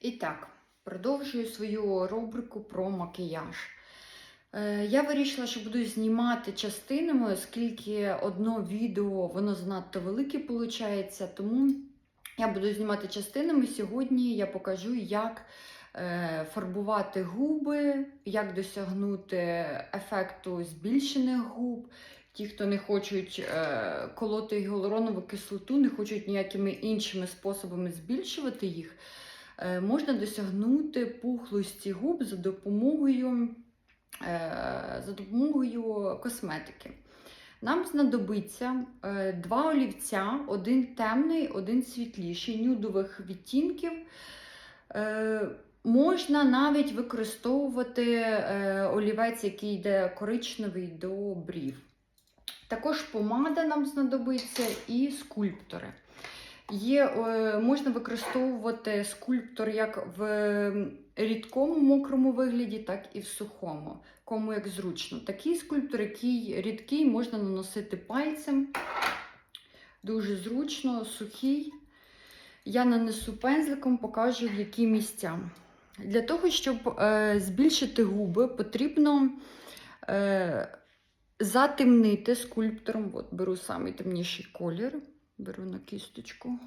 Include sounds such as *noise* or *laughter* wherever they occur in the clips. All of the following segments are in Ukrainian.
І так, продовжую свою рубрику про макіяж. Е, Я вирішила, що буду знімати частинами, оскільки одно відео воно занадто велике виходить, тому я буду знімати частинами. Сьогодні я покажу, як е, фарбувати губи, як досягнути ефекту збільшених губ. Ті, хто не хочуть е, колоти гіалуронову кислоту, не хочуть ніякими іншими способами збільшувати їх, можна досягнути пухлості губ за допомогою, е, за допомогою косметики. Нам знадобиться е, два олівця, один темний, один світліший, нюдових відтінків. Е, Можна навіть використовувати е, олівець, який йде коричневий до брів. Також помада нам знадобиться і скульптори. Є, е, можна використовувати скульптор як в рідкому мокрому вигляді, так і в сухому, кому як зручно. Такий скульптор, який рідкий, можна наносити пальцем. Дуже зручно, сухий. Я нанесу пензликом, покажу, в які місця. Для того, щоб е, збільшити губи, потрібно е, затемнити скульптором. От беру самий темніший колір, беру на кісточку.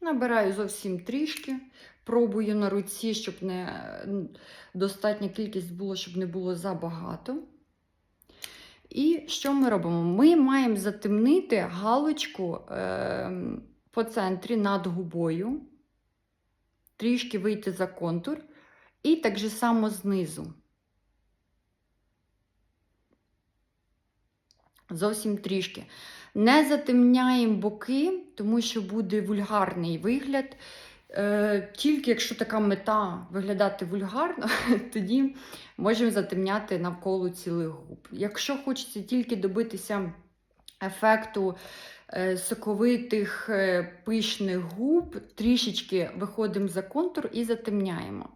Набираю зовсім трішки, пробую на руці, щоб не достатня кількість було, щоб не було забагато. І що ми робимо? Ми маємо затемнити галочку е, по центрі над губою, трішки вийти за контур, і так же само знизу. Зовсім трішки. Не затемняємо боки, тому що буде вульгарний вигляд. Е, Тільки якщо така мета виглядати вульгарно, *laughs* тоді можемо затемняти навколо цілих губ. Якщо хочеться тільки добитися ефекту е, соковитих е, пишних губ, трішечки виходимо за контур і затемняємо.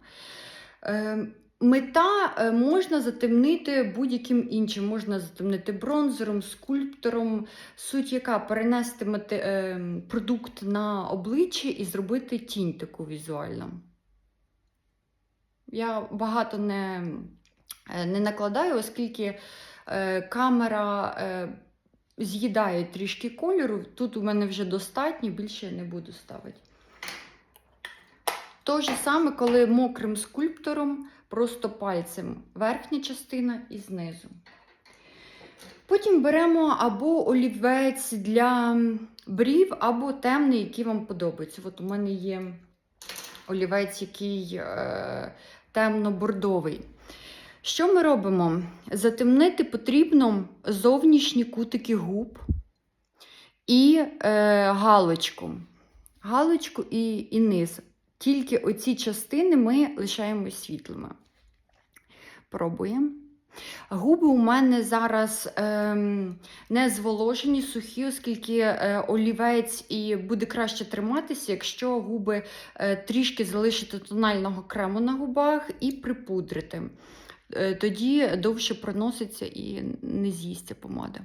Мета е, можна затемнити будь-яким іншим. Можна затемнити бронзером, скульптором. Суть яка перенести е, продукт на обличчя і зробити тінь таку візуальну. Я багато не, е, не накладаю, оскільки камера з'їдає трішки кольору. Тут у мене вже достатньо, більше я не буду ставити. То ж саме, коли мокрим скульптором, просто пальцем верхня частина і знизу. Потім беремо або олівець для брів, або темний, який вам подобається. От у мене є олівець, який е, темно-бордовий. Що ми робимо? Затемнити потрібно зовнішні кутики губ і е, галочку. Галочку і, і низ. Тільки оці частини ми лишаємо світлими. Пробуємо. Губи у мене зараз ем, не зволожені, сухі, оскільки е, олівець і буде краще триматися, якщо губи е, трішки залишити тонального крему на губах і припудрити. Е, тоді довше проноситься і не з'їсться помада.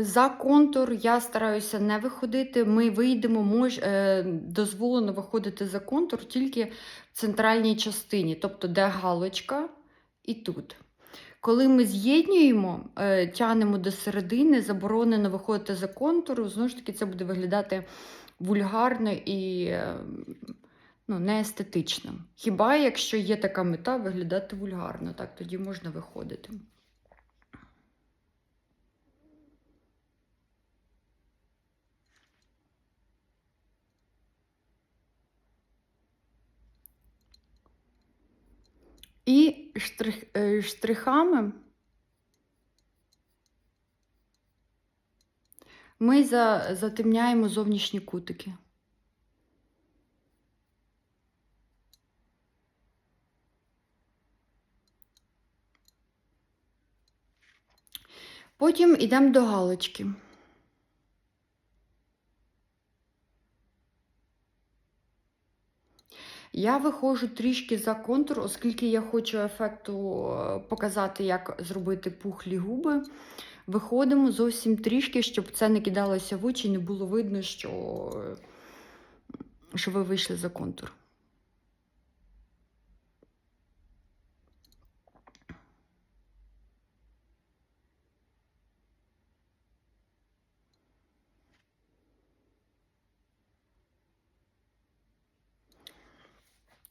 За контур я стараюся не виходити. Ми вийдемо, мож, е, дозволено виходити за контур тільки в центральній частині, тобто де галочка і тут. Коли ми з'єднуємо, е, тянемо до середини, заборонено виходити за контур, знову ж таки, це буде виглядати вульгарно і е, ну, неестетично. Хіба якщо є така мета виглядати вульгарно, так тоді можна виходити. І штрих, е, штрихами ми за, затемняємо зовнішні кутики. Потім йдемо до галочки. Я виходжу трішки за контур, оскільки я хочу ефекту е, показати, як зробити пухлі губи. Виходимо зовсім трішки, щоб це не кидалося в очі, не було видно, що, е, що ви вийшли за контур.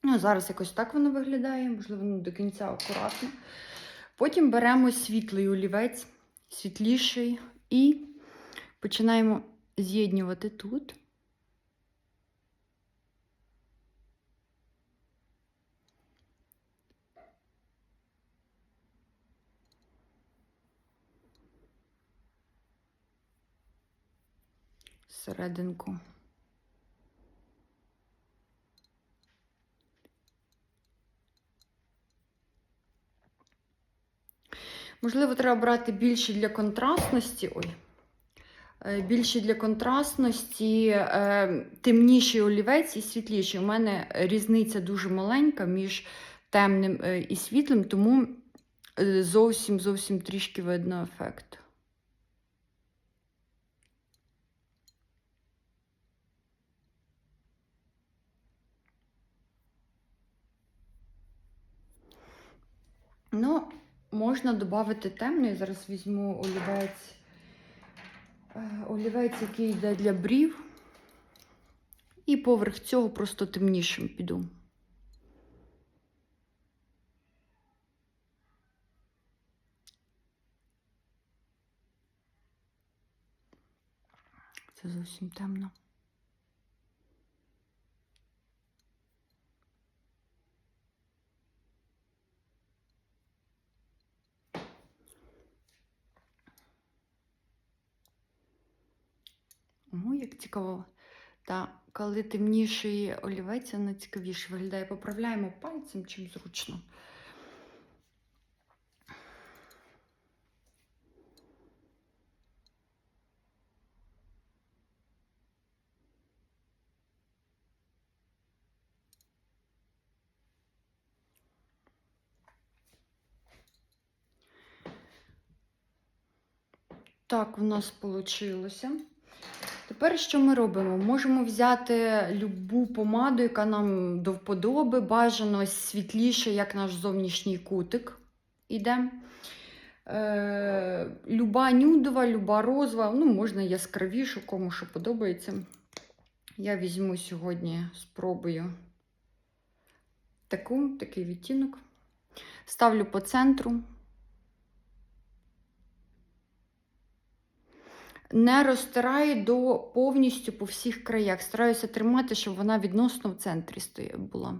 Ну, зараз якось так воно виглядає, можливо, не до кінця акуратно. Потім беремо світлий олівець, світліший, і починаємо з'єднювати тут. Серединку. Можливо, треба брати більше для контрастності. Ой. Е, Більше для контрастності, е, темніший олівець і світліший. У мене різниця дуже маленька між темним е, і світлим, тому зовсім зовсім трішки видно ефект. Ну, можна додати темний. Зараз візьму олівець, е, олівець, який йде для брів. І поверх цього просто темнішим піду. Це зовсім темно. О, як цікаво. Та коли темніший олівець, воно цікавіше виглядає. Поправляємо пальцем, чим зручно. Так, у нас вийшло. Тепер що ми робимо? Можемо взяти любу помаду, яка нам до вподоби, бажано світліше, як наш зовнішній кутик іде. Е, люба нюдова, люба розова, ну, можна яскравішу, кому що подобається. Я візьму сьогодні, спробую таку, такий відтінок. Ставлю по центру. Не розтираю до повністю по всіх краях. Стараюся тримати, щоб вона відносно в центрі стоя- була.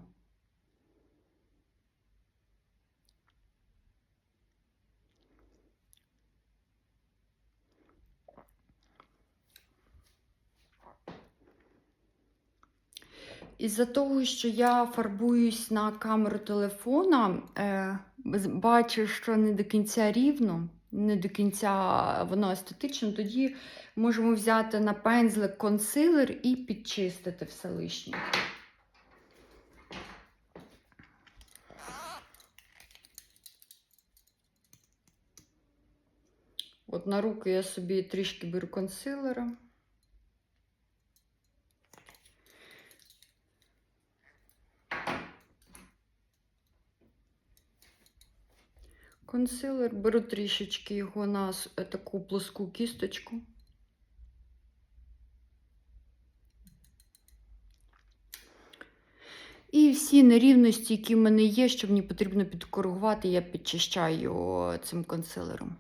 Із-за того, що я фарбуюсь на камеру телефона, е, бачу, що не до кінця рівно, не до кінця воно естетично, тоді можемо взяти на пензлик консилер і підчистити все лишнє. От на руки я собі трішки беру консилера. Консилер беру трішечки його на е, таку плоску кісточку. І всі нерівності, які в мене є, що мені потрібно підкоригувати, я підчищаю цим консилером.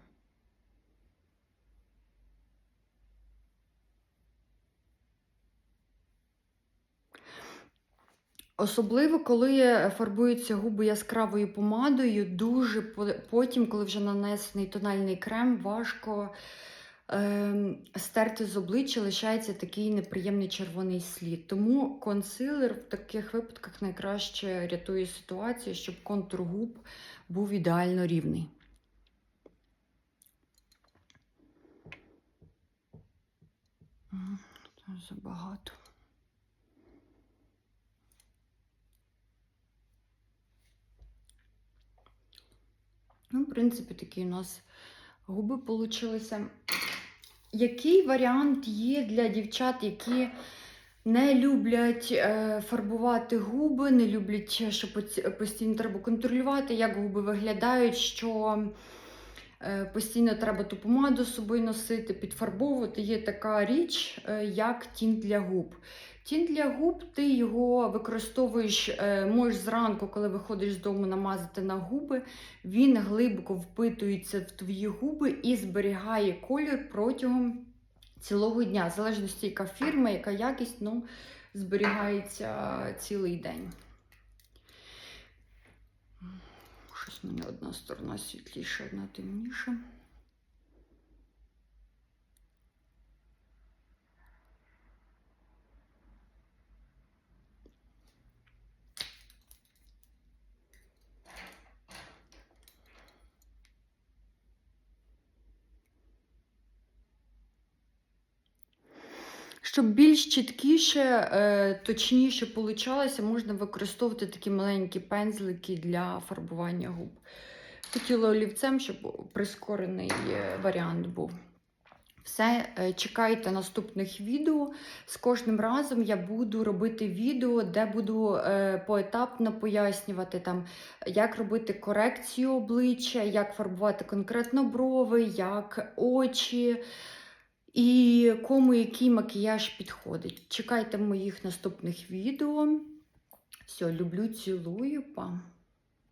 Особливо, коли фарбуються губи яскравою помадою, дуже потім, коли вже нанесений тональний крем, важко ем, стерти з обличчя, лишається такий неприємний червоний слід. Тому консилер в таких випадках найкраще рятує ситуацію, щоб контур губ був ідеально рівний. Забагато. Ну, в принципі, такі у нас губи получилися. Який варіант є для дівчат, які не люблять е, фарбувати губи, не люблять, що постійно треба контролювати, як губи виглядають, що е, постійно треба ту помаду з собою носити, підфарбовувати. Є така річ, е, як тінь для губ. Тінь для губ, ти його використовуєш, е, можеш зранку, коли виходиш з дому, намазати на губи. Він глибоко впитується в твої губи і зберігає колір протягом цілого дня. В залежності, яка фірма, яка якість, ну, зберігається цілий день. В мене одна сторона світліша, одна темніша. Щоб більш чіткіше, е, точніше получалося, можна використовувати такі маленькі пензлики для фарбування губ. Хотіла олівцем, щоб прискорений е, варіант був. Все, е, чекайте наступних відео. З кожним разом я буду робити відео, де буду поетапно пояснювати, там, як робити корекцію обличчя, як фарбувати конкретно брови, як очі. І кому який макіяж підходить. Чекайте моїх наступних відео. Все, люблю, цілую, па.